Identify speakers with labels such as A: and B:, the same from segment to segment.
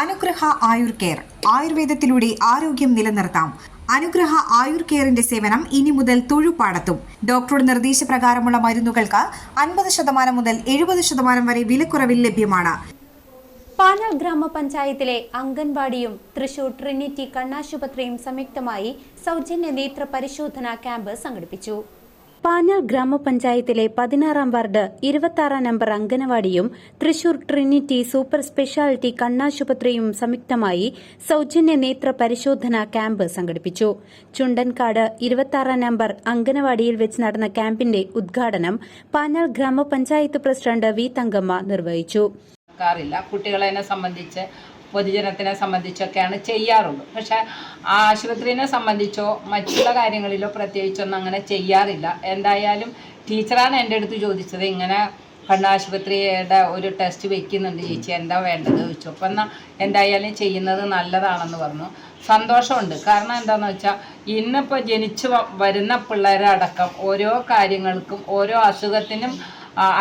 A: അനുഗ്രഹ ആയുർ കെയർ. ആയുർവേദത്തിലൂടെ ആരോഗ്യം നിലനിർത്താം. അനുഗ്രഹ ആയുർ കെയറിന്റെ സേവനം ഇനി മുതൽ തൊഴുപാടത്തും. ഡോക്ടറുടെ നിർദ്ദേശപ്രകാരമുള്ള മരുന്നുകൾക്ക് അൻപത് ശതമാനം മുതൽ എഴുപത് ശതമാനം വരെ വിലക്കുറവിൽ ലഭ്യമാണ്.
B: പാനൽ ഗ്രാമപഞ്ചായത്തിലെ അംഗൻവാടിയും തൃശൂർ ട്രിനിറ്റി കണ്ണാശുപത്രിയും സംയുക്തമായി സൗജന്യ നേത്ര പരിശോധനാ ക്യാമ്പ് സംഘടിപ്പിച്ചു. പാനൽ ഗ്രാമപഞ്ചായത്തിലെ പതിനാറാം വാർഡ് ഇരുപത്തിയാറാം നമ്പർ അംഗനവാടിയും തൃശൂർ ട്രിനിറ്റി സൂപ്പർ സ്പെഷ്യാലിറ്റി കണ്ണാശുപത്രിയും സംയുക്തമായി സൌജന്യ നേത്ര പരിശോധന ക്യാമ്പ് സംഘടിപ്പിച്ചു. ചുണ്ടൻകാട് ഇരുപത്തിയാറാം നമ്പർ അംഗനവാടിയിൽ വെച്ച് നടന്ന ക്യാമ്പിന്റെ ഉദ്ഘാടനം പാഞ്ഞാൾ ഗ്രാമപഞ്ചായത്ത് പ്രസിഡന്റ് വി തങ്കമ്മ നിർവഹിച്ചു.
C: കുട്ടികളെ സംബന്ധിച്ച് പൊതുജനത്തിനെ സംബന്ധിച്ചൊക്കെയാണ് ചെയ്യാറുള്ളത്. പക്ഷെ ആശുപത്രിനെ സംബന്ധിച്ചോ മറ്റുള്ള കാര്യങ്ങളിലോ പ്രത്യേകിച്ചൊന്നും അങ്ങനെ ചെയ്യാറില്ല. എന്തായാലും ടീച്ചറാണ് എന്റെ അടുത്ത് ചോദിച്ചത് ഇങ്ങനെ കണ്ണാശുപത്രിയുടെ ഒരു ടെസ്റ്റ് വെക്കുന്നുണ്ട് ചേച്ചി എന്താ വേണ്ടത്? ചോദിച്ചു. അപ്പം എന്നാൽ എന്തായാലും ചെയ്യുന്നത് നല്ലതാണെന്ന് പറഞ്ഞു. സന്തോഷമുണ്ട്. കാരണം എന്താണെന്ന് വെച്ചാൽ ഇന്നിപ്പോൾ ജനിച്ചു വരുന്ന പിള്ളേരടക്കം ഓരോ കാര്യങ്ങൾക്കും ഓരോ അസുഖത്തിനും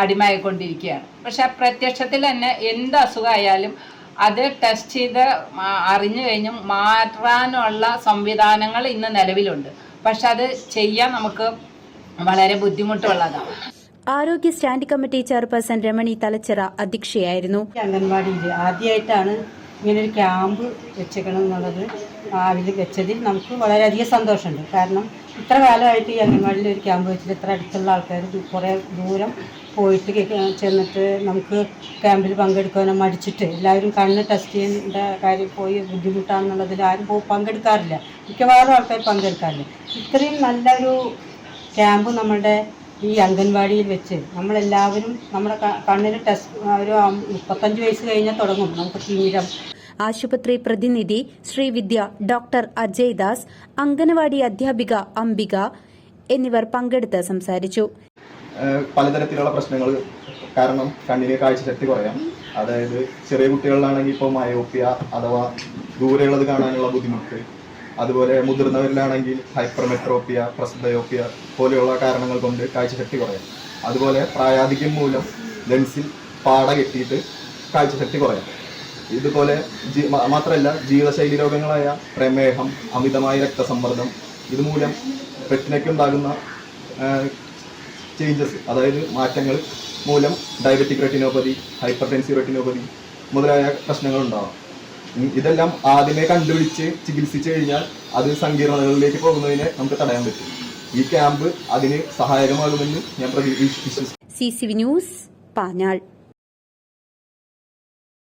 C: അടിമയായിക്കൊണ്ടിരിക്കുകയാണ്. പക്ഷെ പ്രത്യക്ഷത്തിൽ തന്നെ എന്ത് അസുഖമായാലും അത് ടെസ്റ്റ് ചെയ്ത് അറിഞ്ഞു കഴിഞ്ഞും മാറ്റാനുള്ള സംവിധാനങ്ങൾ ഇന്ന് നിലവിലുണ്ട്. പക്ഷെ അത് ചെയ്യാൻ നമുക്ക് വളരെ ബുദ്ധിമുട്ടുള്ളതാണ്.
B: ആരോഗ്യ standing committee chairperson Ramani Thalachira അധ്യക്ഷയായിരുന്നു.
D: അംഗൻവാടിയിൽ ആദ്യമായിട്ടാണ് ഇങ്ങനൊരു ക്യാമ്പ് വെച്ചേക്കണം എന്നുള്ളത് അതിൽ വെച്ചതിൽ നമുക്ക് വളരെയധികം സന്തോഷമുണ്ട്. കാരണം ഇത്ര കാലമായിട്ട് ഈ അംഗൻവാടിയിൽ ഒരു ക്യാമ്പ് വെച്ചിട്ട് ഇത്ര അടുത്തുള്ള ആൾക്കാർ കുറേ ദൂരം പോയിട്ട് ചെന്നിട്ട് നമുക്ക് ക്യാമ്പിൽ പങ്കെടുക്കാനോ മടിച്ചിട്ട് എല്ലാവരും കണ്ണ് ടെസ്റ്റ് ചെയ്യേണ്ട കാര്യം പോയി ബുദ്ധിമുട്ടാണെന്നുള്ളതിൽ ആരും പോ പങ്കെടുക്കാറില്ല. മിക്കവാറും ആൾക്കാർ പങ്കെടുക്കാറില്ല. ഇത്രയും നല്ലൊരു ക്യാമ്പ് നമ്മുടെ ഈ അംഗൻവാടിയിൽ വെച്ച് നമ്മളെല്ലാവരും നമ്മുടെ കണ്ണിന് ടെസ്റ്റ് ഒരു മുപ്പത്തഞ്ച് വയസ്സ് കഴിഞ്ഞാൽ തുടങ്ങും നമുക്ക് തീരം
B: ആശുപത്രി പ്രതിനിധി ശ്രീവിദ്യ ഡോക്ടർ അജയ് ദാസ് അംഗനവാടി അധ്യാപിക അംബിക എന്നിവർ പങ്കെടുത്ത് സംസാരിച്ചു.
E: പലതരത്തിലുള്ള പ്രശ്നങ്ങൾ കാരണം കണ്ണിന് കാഴ്ചശക്തി കുറയാം. അതായത് ചെറിയ കുട്ടികളിലാണെങ്കിൽ ഇപ്പോൾ മയോപ്പിയ അഥവാ ദൂരെയുള്ളത് കാണാനുള്ള ബുദ്ധിമുട്ട് അതുപോലെ മുതിർന്നവരിലാണെങ്കിൽ ഹൈപ്പർമെട്രോപ്പിയ പ്രസ്ബയോപ്പിയ പോലെയുള്ള കാരണങ്ങൾ കൊണ്ട് കാഴ്ചശക്തി കുറയാം. അതുപോലെ പ്രായാധിക്യം മൂലം ലെൻസിൽ പാട കെട്ടിയിട്ട് കാഴ്ചശക്തി കുറയാം. ഇതുപോലെ ജീ മാത്രമല്ല ജീവിതശൈലി രോഗങ്ങളായ പ്രമേഹം അമിതമായ രക്തസമ്മർദ്ദം ഇതുമൂലം റെറ്റിനയ്ക്കുണ്ടാകുന്ന ചേഞ്ചസ് അതായത് മാറ്റങ്ങൾ മൂലം diabetic retinopathy hypertensive retinopathy മുതലായ ഉം, ഇതെല്ലാം ആദ്യമേ കണ്ടുപിടിച്ച് ചികിത്സിച്ചു കഴിഞ്ഞാൽ അത് സങ്കീർണതകളിലേക്ക് പോകുന്നതിനെ നമുക്ക് തടയാൻ പറ്റും. ഈ ക്യാമ്പ് അതിന് സഹായകമാകുമെന്ന് ഞാൻ വിശ്വസിക്കുന്നു.
B: C C news Panjal.